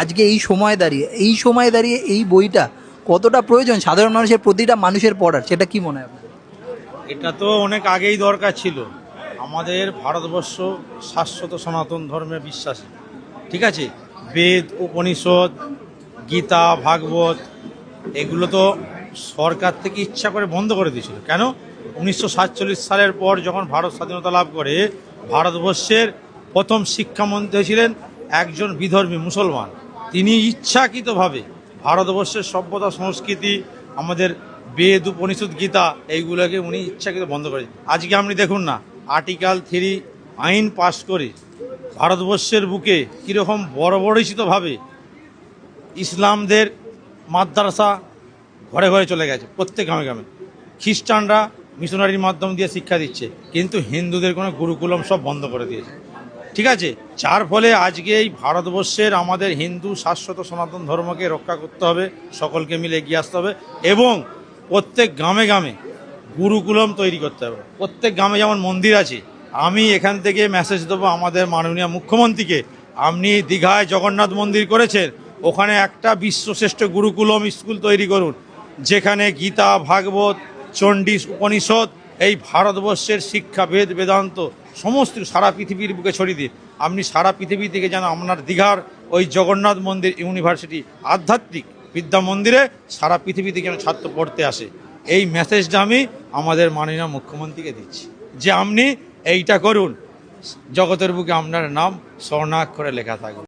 আজকে এই সময় দাঁড়িয়ে, এই সময় দাঁড়িয়ে এই বইটা কতটা প্রয়োজন সাধারণ মানুষের প্রতিটা মানুষের পড়ার? সেটা কি মনে হয় এটা তো অনেক আগেই দরকার ছিল। আমাদের ভারতবর্ষ শাশ্বত সনাতন ধর্মে বিশ্বাসী। ঠিক আছে? বেদ, উপনিষদ, গীতা, ভাগবত, এগুলো তো সরকার থেকে ইচ্ছা করে বন্ধ করে দিয়েছিল। কেন? উনিশশো সাতচল্লিশ সালের পর যখন ভারত স্বাধীনতা লাভ করে, ভারতবর্ষের প্রথম শিক্ষামন্ত্রী ছিলেন একজন বিধর্মী মুসলমান। তিনি ইচ্ছাকৃতভাবে ভারতবর্ষের সভ্যতা সংস্কৃতি, আমাদের বেদ, উপনিষদ, গীতা, এইগুলোকে উনি ইচ্ছাকৃত বন্ধ করে আজকে আপনি দেখুন না, আর্টিকেল থ্রি আইন পাশ করে ভারতবর্ষের বুকে কীরকম বড় বড়িষিতভাবে ইসলামদের মাদ্রাসা ঘরে ঘরে চলে গেছে, প্রত্যেক গ্রামে গ্রামে। খ্রিস্টানরা মিশনারির মাধ্যম দিয়ে শিক্ষা দিচ্ছে, কিন্তু হিন্দুদের কোনো গুরুকুলম সব বন্ধ করে দিয়েছে। ঠিক আছে? যার ফলে আজকে এই ভারতবর্ষের আমাদের হিন্দু শাশ্বত সনাতন ধর্মকে রক্ষা করতে হবে, সকলকে মিলে এগিয়ে আসতে হবে এবং প্রত্যেক গ্রামে গ্রামে গুরুকুলম তৈরি করতে হবে। প্রত্যেক গ্রামে যেমন মন্দির আছে, আমি এখান থেকে মেসেজ দেবো আমাদের মাননীয় মুখ্যমন্ত্রীকে। আপনি দীঘায় জগন্নাথ মন্দির করেছেন, ওখানে একটা বিশ্বশ্রেষ্ঠ গুরুকুলম স্কুল তৈরি করুন, যেখানে গীতা, ভাগবত চণ্ডী উপনিষদ এই ভারতবর্ষের শিক্ষা, বেদ, বেদান্ত, সমস্ত সারা পৃথিবীর বুকে ছড়িয়ে দিন আপনি সারা পৃথিবী থেকে যেন আপনার দীঘার ওই জগন্নাথ মন্দির ইউনিভার্সিটি আধ্যাত্মিক বিদ্যা মন্দিরে সারা পৃথিবী থেকে যেন ছাত্র পড়তে আসে। এই মেসেজটা আমি আমাদের মাননীয় মুখ্যমন্ত্রীকে দিচ্ছি। যে আপনি এইটা করুন। জগতের বুকে আপনার নাম স্বর্ণাক্ষরে লেখা থাকবে